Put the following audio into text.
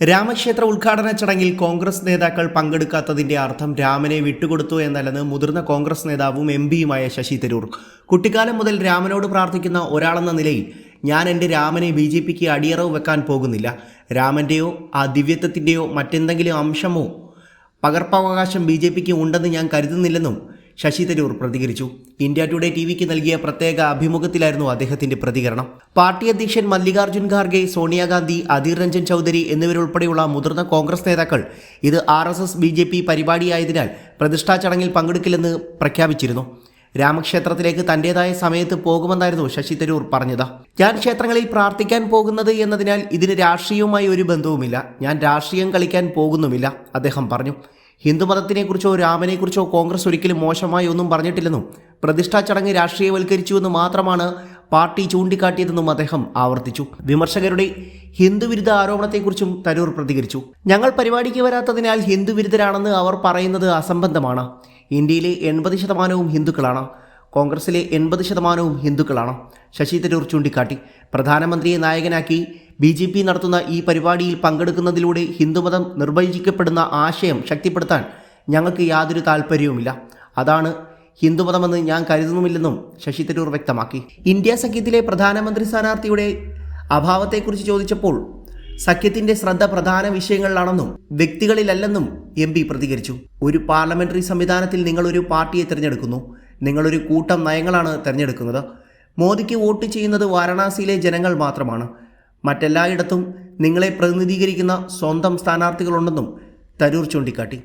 രാമക്ഷേത്ര ഉദ്ഘാടന ചടങ്ങിൽ കോൺഗ്രസ് നേതാക്കൾ പങ്കെടുക്കാത്തതിന്റെ അർത്ഥം രാമനെ വിട്ടുകൊടുത്തു എന്നല്ലെന്ന് മുതിർന്ന കോൺഗ്രസ് നേതാവും എം പിയുമായ ശശി തരൂർ. കുട്ടിക്കാലം മുതൽ രാമനോട് പ്രാർത്ഥിക്കുന്ന ഒരാളെന്ന നിലയിൽ ഞാൻ എന്റെ രാമനെ ബി ജെ പിക്ക് അടിയറവ് വെക്കാൻ പോകുന്നില്ല. രാമന്റെയോ ആ ദിവ്യത്വത്തിന്റെയോ മറ്റെന്തെങ്കിലും അംശമോ പകർപ്പവകാശം ബി ജെ പിക്ക് ഉണ്ടെന്ന് ഞാൻ കരുതുന്നില്ലെന്നും ശശി തരൂർ പ്രതികരിച്ചു. ഇന്ത്യ ടുഡേ ടി വിക്ക് നൽകിയ പ്രത്യേക അഭിമുഖത്തിലായിരുന്നു അദ്ദേഹത്തിന്റെ പ്രതികരണം. പാർട്ടി അധ്യക്ഷൻ മല്ലികാർജുൻ ഖാർഗെ സോണിയാഗാന്ധി അധീർ രഞ്ജൻ ചൗധരി എന്നിവരുൾപ്പെടെയുള്ള മുതിർന്ന കോൺഗ്രസ് നേതാക്കൾ ഇത് R S S B J P പരിപാടിയായതിനാൽ പ്രതിഷ്ഠാ ചടങ്ങിൽ പങ്കെടുക്കില്ലെന്ന് പ്രഖ്യാപിച്ചിരുന്നു. രാമക്ഷേത്രത്തിലേക്ക് തന്റേതായ സമയത്ത് പോകുമെന്നായിരുന്നു ശശി തരൂർ പറഞ്ഞത്. ഞാൻ ക്ഷേത്രങ്ങളിൽ പ്രാർത്ഥിക്കാൻ പോകുന്നത് എന്നതിനാൽ ഇതിന് രാഷ്ട്രീയവുമായി ഒരു ബന്ധവുമില്ല. ഞാൻ രാഷ്ട്രീയം കളിക്കാൻ പോകുന്നുമില്ല അദ്ദേഹം പറഞ്ഞു. ഹിന്ദുമതത്തിനെക്കുറിച്ചോ രാമനെക്കുറിച്ചോ കോൺഗ്രസ് ഒരിക്കലും മോശമായി ഒന്നും പറഞ്ഞിട്ടില്ലെന്നും പ്രതിഷ്ഠാ ചടങ്ങ് രാഷ്ട്രീയവൽക്കരിച്ചുവെന്ന് മാത്രമാണ് പാർട്ടി ചൂണ്ടിക്കാട്ടിയതെന്നും അദ്ദേഹം ആവർത്തിച്ചു. വിമർശകരുടെ ഹിന്ദുവിരുദ്ധ ആരോപണത്തെക്കുറിച്ചും തരൂർ പ്രതികരിച്ചു. ഞങ്ങൾ പരിപാടിക്ക് വരാത്തതിനാൽ ഹിന്ദുവിരുദ്ധരാണെന്ന് അവർ പറയുന്നത് അസംബന്ധമാണ്. ഇന്ത്യയിലെ എൺപത് ശതമാനവും ഹിന്ദുക്കളാണ്. കോൺഗ്രസിലെ എൺപത് ശതമാനവും ഹിന്ദുക്കളാണ്. ശശി തരൂർ ചൂണ്ടിക്കാട്ടി. പ്രധാനമന്ത്രിയെ നായകനാക്കി ബി ജെ പി നടത്തുന്ന ഈ പരിപാടിയിൽ പങ്കെടുക്കുന്നതിലൂടെ ഹിന്ദുമതം നിർവചിക്കപ്പെടുന്ന ആശയം ശക്തിപ്പെടുത്താൻ ഞങ്ങൾക്ക് യാതൊരു താല്പര്യവുമില്ല. അതാണ് ഹിന്ദുമതമെന്ന് ഞാൻ കരുതുന്നുമില്ലെന്നും ശശി തരൂർ വ്യക്തമാക്കി. ഇന്ത്യ സഖ്യത്തിലെ പ്രധാനമന്ത്രി സ്ഥാനാർത്ഥിയുടെ അഭാവത്തെക്കുറിച്ച് ചോദിച്ചപ്പോൾ സഖ്യത്തിന്റെ ശ്രദ്ധ പ്രധാന വിഷയങ്ങളിലാണെന്നും വ്യക്തികളിലല്ലെന്നും എം പി പ്രതികരിച്ചു. ഒരു പാർലമെന്ററി സംവിധാനത്തിൽ ഒരു പാർട്ടിയെ തിരഞ്ഞെടുക്കുന്നു. നിങ്ങളൊരു കൂട്ടം നയങ്ങളാണ് തിരഞ്ഞെടുക്കുന്നത്. മോദിക്ക് വോട്ട് ചെയ്യുന്നത് വാരണാസിയിലെ ജനങ്ങൾ മാത്രമാണ്. മറ്റെല്ലായിടത്തും നിങ്ങളെ പ്രതിനിധീകരിക്കുന്ന സ്വന്തം സ്ഥാനാർത്ഥികളുണ്ടെന്നും തരൂർ ചൂണ്ടിക്കാട്ടി.